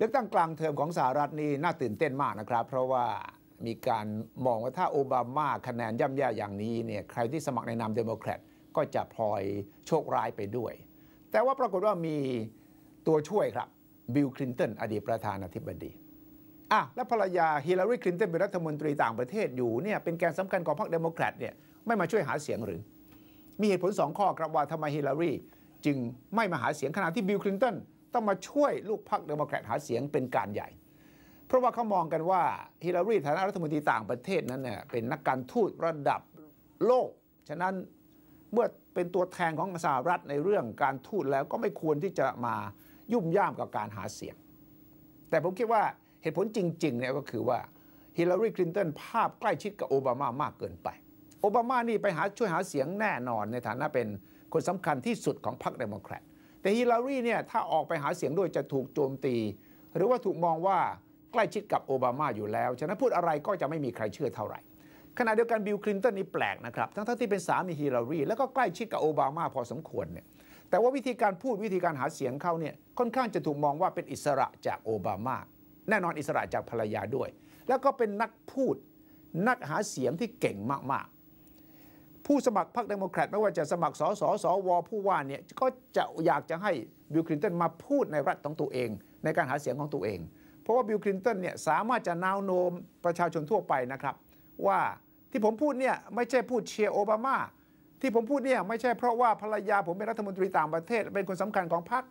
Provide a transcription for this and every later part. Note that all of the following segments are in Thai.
เลือกตั้งกลางเทอมของสหรัฐนี่น่าตื่นเต้นมากนะครับ เพราะว่ามีการมองว่าถ้าโอบามาคะแนนย่ำแย่อย่างนี้เนี่ยใครที่สมัครในนามเดโมแครตก็จะพลอยโชคร้ายไปด้วย แต่ว่าปรากฏว่ามีตัวช่วยครับบิลคลินตันอดีตประธานาธิบดีอะและภรรยาฮิลลารีคลินตันเป็นรัฐมนตรีต่างประเทศอยู่เนี่ยเป็นแกนสำคัญของพรรคเดโมแครตเนี่ยไม่มาช่วยหาเสียงหรือ มีเหตุผลสองข้อครับว่าทำไมฮิลลารีจึงไม่มาหาเสียงขณะที่บิลคลินตัน ต้องมาช่วยลูกพรรคเดโมแครตหาเสียงเป็นการใหญ่ เพราะว่าเขามองกันว่าฮิลลารีฐานะรัฐมนตรีต่างประเทศนั้นเนี่ยเป็นนักการทูตระดับโลก ฉะนั้นเมื่อเป็นตัวแทนของสหรัฐในเรื่องการทูตแล้วก็ไม่ควรที่จะมายุ่มย่ามกับการหาเสียง แต่ผมคิดว่าเหตุผลจริงๆเนี่ยก็คือว่าฮิลลารีคลินตันภาพใกล้ชิดกับโอบามามากเกินไป โอบามานี่ไปหาช่วยหาเสียงแน่นอนในฐานะเป็นคนสำคัญที่สุดของพรรคเดโมแครต แต่ฮิลลารีเนี่ยถ้าออกไปหาเสียงด้วยจะถูกโจมตี หรือว่าถูกมองว่าใกล้ชิดกับโอบามาอยู่แล้ว ฉะนั้นพูดอะไรก็จะไม่มีใครเชื่อเท่าไหร่ ขณะเดียวกันบิลคลินตันนี่แปลกนะครับ ทั้งที่เป็นสามีฮิลลารี แล้วก็ใกล้ชิดกับโอบามาพอสมควรเนี่ยแต่ว่าวิธีการพูดวิธีการหาเสียงเขาเนี่ยค่อนข้างจะถูกมองว่าเป็นอิสระจากโอบามา แน่นอนอิสระจากภรรยาด้วย แล้วก็เป็นนักพูดนักหาเสียงที่เก่งมากๆ ผู้สมัครพรรคเดโมแครตไม่ว่าจะสมัครสสสวผู้ว่าเนี่ยก็จะอยากจะให้บิลคลินตันมาพูดในรัฐของตัวเอง ในการหาเสียงของตัวเอง เพราะว่าบิลคลินตันเนี่ยสามารถจะนาวโน้มประชาชนทั่วไปนะครับ ว่าที่ผมพูดเนี่ยไม่ใช่พูดเชียร์โอบามาที่ผมพูดเนี่ยไม่ใช่เพราะว่าภรรยาผมเป็นรัฐมนตรีต่างประเทศ เป็นคนสำคัญของพรรค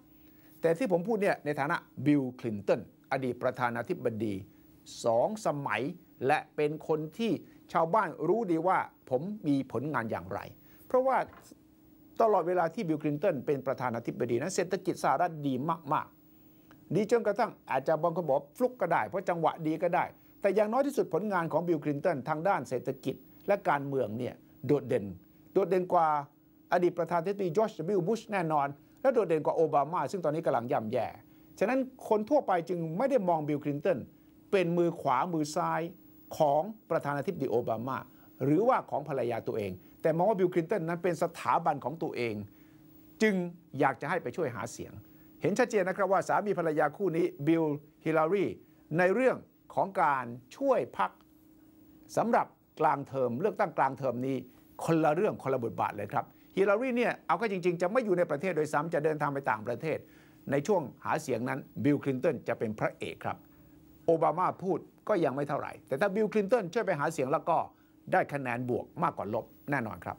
แต่ที่ผมพูดเนี่ยในฐานะบิลคลินตันอดีตประธานาธิบดีสองสมัยและเป็นคนที่ ชาวบ้านรู้ดีว่าผมมีผลงานอย่างไร เพราะว่าตลอดเวลาที่บิลคลินตันเป็นประธานาธิบดีนะเศรษฐกิจสหรัฐดีมากๆ ดีจนกระทั่งอาจจะบางคนบอกฟลุกก็ได้ เพราะจังหวะดีก็ได้ แต่อย่างน้อยที่สุดผลงานของบิลคลินตันทางด้านเศรษฐกิจและการเมืองเนี่ยโดดเด่น โดดเด่นกว่าอดีตประธานาธิบดีจอร์จบิลบุชแน่นอน และโดดเด่นกว่าโอบามา ซึ่งตอนนี้กำลังย่ำแย่ ฉะนั้นคนทั่วไปจึงไม่ได้มองบิลคลินตันเป็นมือขวามือซ้าย ของประธานาธิบดีโอบามา หรือว่าของภรรยาตัวเอง แต่มองว่าบิลคลินตันนั้นเป็นสถาบันของตัวเอง จึงอยากจะให้ไปช่วยหาเสียง เห็นชัดเจนนะครับว่าสามีภรรยาคู่นี้บิลฮิลลารีในเรื่องของการช่วยพักสำหรับกลางเทอมเลือกตั้งกลางเทอมนี้คนละเรื่องคนละบทบาทเลยครับฮิลลารีเนี่ยเอาก็จริง ๆ จะไม่อยู่ในประเทศโดยซ้ำจะเดินทางไปต่างประเทศ ในช่วงหาเสียงนั้นบิลคลินตันจะเป็นพระเอกครับ โอบามาพูดก็ยังไม่เท่าไหร่ แต่ถ้าบิลคลินตันช่วยไปหาเสียงแล้วก็ได้คะแนนบวกมากกว่าลบแน่นอนครับ